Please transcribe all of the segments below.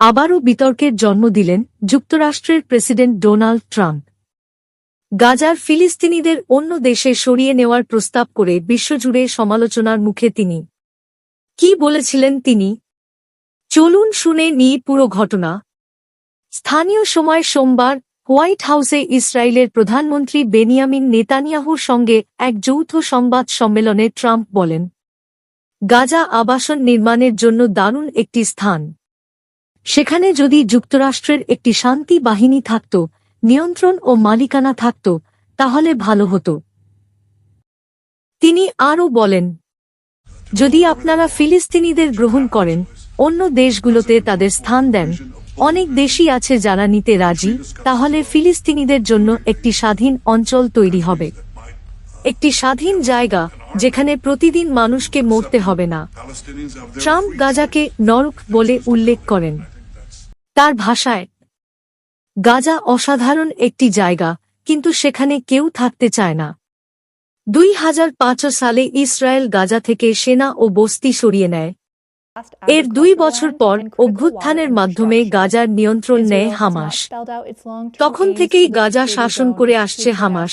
আবারও বিতর্কের জন্ম দিলেন যুক্তরাষ্ট্রের প্রেসিডেন্ট ডোনাল্ড ট্রাম্প। গাজার ফিলিস্তিনিদের অন্য দেশে সরিয়ে নেওয়ার প্রস্তাব করে বিশ্বজুড়ে সমালোচনার মুখে তিনি। কি বলেছিলেন তিনি? চলুন শুনে নিই পুরো ঘটনা। স্থানীয় সময় সোমবার হোয়াইট হাউসে ইসরায়েলের প্রধানমন্ত্রী বেনিয়ামিন নেতানিয়াহুর সঙ্গে এক যৌথ সংবাদ সম্মেলনে ট্রাম্প বলেন, গাজা আবাসন নির্মাণের জন্য দারুণ একটি স্থান। সেখানে যদি যুক্তরাষ্ট্রের একটি শান্তি বাহিনী থাকত, নিয়ন্ত্রণ ও মালিকানা থাকত, তাহলে ভালো হতো। তিনি আরও বলেন, যদি আপনারা ফিলিস্তিনিদের গ্রহণ করেন, অন্য দেশগুলোতে তাদের স্থান দেন। অনেক দেশই আছে যারা নিতে রাজি, তাহলে ফিলিস্তিনিদের জন্য একটি স্বাধীন অঞ্চল তৈরি হবে। একটি স্বাধীন জায়গা, যেখানে প্রতিদিন মানুষকে মরতে হবে না। ট্রাম্প গাজাকে নরক বলে উল্লেখ করেন। তার ভাষায়। গাজা অসাধারণ একটি জায়গা, কিন্তু সেখানে কেউ থাকতে চায় না। দুই হাজার পাঁচ সালে ইসরায়েল গাজা থেকে সেনা ও বস্তি সরিয়ে নেয়। এর দুই বছর পর অভ্যুত্থানের মাধ্যমে গাজার নিয়ন্ত্রণ নেয় হামাস। তখন থেকেই গাজা শাসন করে আসছে হামাস।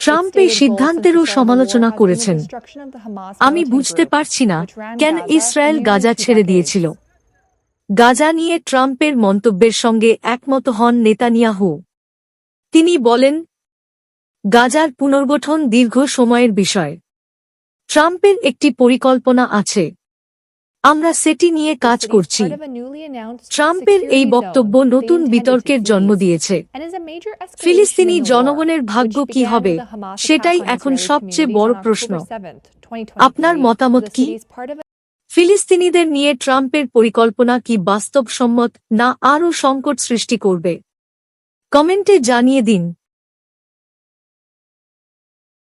ট্রাম্প এই সিদ্ধান্তেরও সমালোচনা করেছেন। আমি বুঝতে পারছি না কেন ইসরায়েল গাজা ছেড়ে দিয়েছিল। গাজা নিয়ে ট্রাম্পের মন্তব্যের সঙ্গে একমত হন নেতানিয়াহু। তিনি বলেন, গাজার পুনর্গঠন দীর্ঘ সময়ের বিষয়। ট্রাম্পের একটি পরিকল্পনা আছে। আমরা সেটি নিয়ে কাজ করছি। ট্রাম্পের এই বক্তব্য নতুন বিতর্কের জন্ম দিয়েছে। ফিলিস্তিনি জনগণের ভাগ্য কি হবে, সেটাই এখন সবচেয়ে বড় প্রশ্ন। আপনার মতামত কি? ফিলিস্তিনিদের নিয়ে ট্রাম্পের পরিকল্পনা কি বাস্তবসম্মত না আরও সংকট সৃষ্টি করবে? কমেন্টে জানিয়ে দিন।